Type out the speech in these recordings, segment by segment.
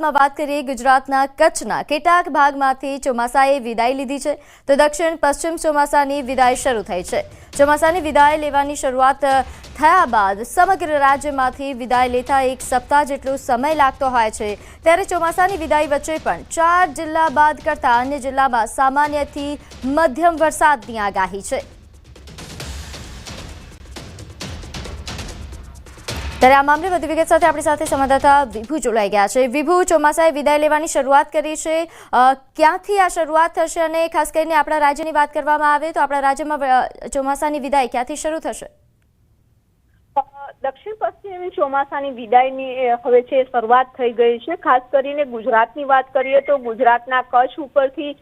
ગુજરાતમાં વાત કરીએ ગુજરાતના કચ્છના કેટલાક ભાગમાંથી ચોમાસાએ વિદાય લીધી છે તો દક્ષિણ પશ્ચિમ ચોમાસાની વિદાય શરૂ થઈ છે. ચોમાસાની વિદાય લેવાની શરૂઆત થયા બાદ સમગ્ર રાજ્યમાંથી વિદાય લેતા એક સપ્તાહ જેટલો સમય લાગતો હોય છે. ત્યારે ચોમાસાની વિદાય વચ્ચે પણ ચાર જિલ્લા બાદ કરતા અન્ય જિલ્લામાં સામાન્યથી મધ્યમ વરસાદની આગાહી છે. ત્યારે આ મામલે વધુ વિગત સાથે આપણી સાથે સંવાદદાતા વિભુ જોડાઈ ગયા છે. વિભુ, ચોમાસાએ વિદાય લેવાની શરૂઆત કરી છે. ક્યાંથી આ શરૂઆત થશે અને ખાસ કરીને આપણા રાજ્યની વાત કરવામાં આવે તો આપણા રાજ્યમાં ચોમાસાની વિદાય ક્યાંથી શરૂ થશે? દક્ષિણ પશ્ચિમ ચોમાસાની વિદાયની હવે છે શરૂઆત થઈ ગઈ છે. ખાસ કરીને ગુજરાતની વાત કરીએ તો ગુજરાતના કચ્છ ઉપરથી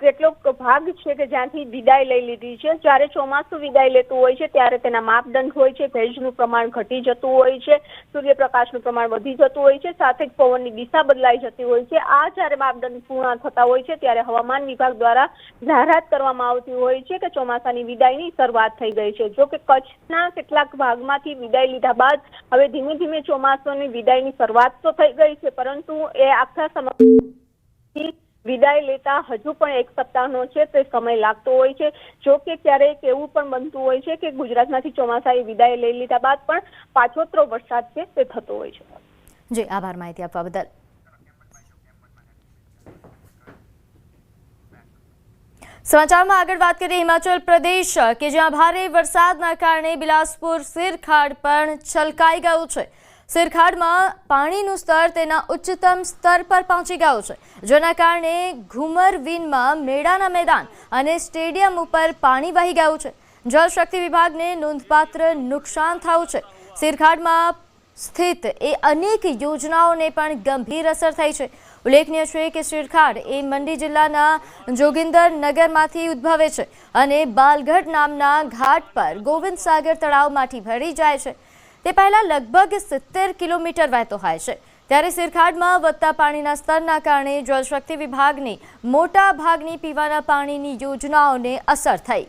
કેટલોક ભાગ છે કે જ્યાંથી વિદાય લઈ લીધી છે. જ્યારે ચોમાસું વિદાય લેતું હોય છે, ત્યારે તેના માપદંડ હોય છે, ભેજનું પ્રમાણ ઘટી જતું હોય છે, સૂર્યપ્રકાશનું પ્રમાણ વધી જતું હોય છે, સાથે જ પવનની દિશા બદલાઈ જતી હોય છે. આ જ્યારે માપદંડ પૂર્ણ થતા હોય છે, ત્યારે હવામાન વિભાગ દ્વારા જાહેરાત કરવામાં આવતી હોય છે કે ચોમાસાની વિદાયની શરૂઆત થઈ ગઈ છે. જો કે કચ્છના કેટલાક ભાગમાંથી વિદાય લીધા બાદ હવે ધીમે ધીમે ચોમાસાની વિદાયની શરૂઆત તો થઈ ગઈ છે, પરંતુ એ આખા સમય વિદાય લેતા હજુ પણ એક સપ્તાહનો છે, તે સમય લાગતો હોય છે. જો કે ક્યારેક એવું પણ બનતું હોય છે કે ગુજરાતમાંથી ચોમાસાએ વિદાય લઈ લીધા બાદ પણ પાછોતરો વરસાદ છે, તે થતો હોય છે. જી, આભાર માહિતી આપવા બદલ. સમાચારમાં આગળ વાત કરીએ હિમાચલ પ્રદેશ, કે જ્યાં ભારે વરસાદના કારણે બિલાસપુર સિરખાડ પણ છલકાઈ ગયું છે. સિરખાડમાં પાણીનું સ્તર તેના ઉચ્ચતમ સ્તર પર પહોંચી ગયું છે. જેના કારણે ઘુમર વિનમાં મેળાના મેદાન અને સ્ટેડિયમ ઉપર પાણી વહી ગયું છે. જળશક્તિ વિભાગને નોંધપાત્ર નુકસાન થયું છે. સિરખાડમાં સ્થિત એ અનેક યોજનાઓને પણ ગંભીર અસર થઈ છે. ઉલ્લેખનીય છે કે શિરખાડ એ મંડી જિલ્લાના જોગિંદર નગરમાંથી ઉદ્ભવે છે અને બાલગઢ નામના ઘાટ પર ગોવિંદ સાગર તળાવમાંથી ભળી જાય છે. તે પહેલાં લગભગ સિત્તેર કિલોમીટર વહેતો હોય છે. ત્યારે શિરખાડમાં વધતા પાણીના સ્તરના કારણે જળશક્તિ વિભાગની મોટા ભાગની પીવાના પાણીની યોજનાઓને અસર થઈ.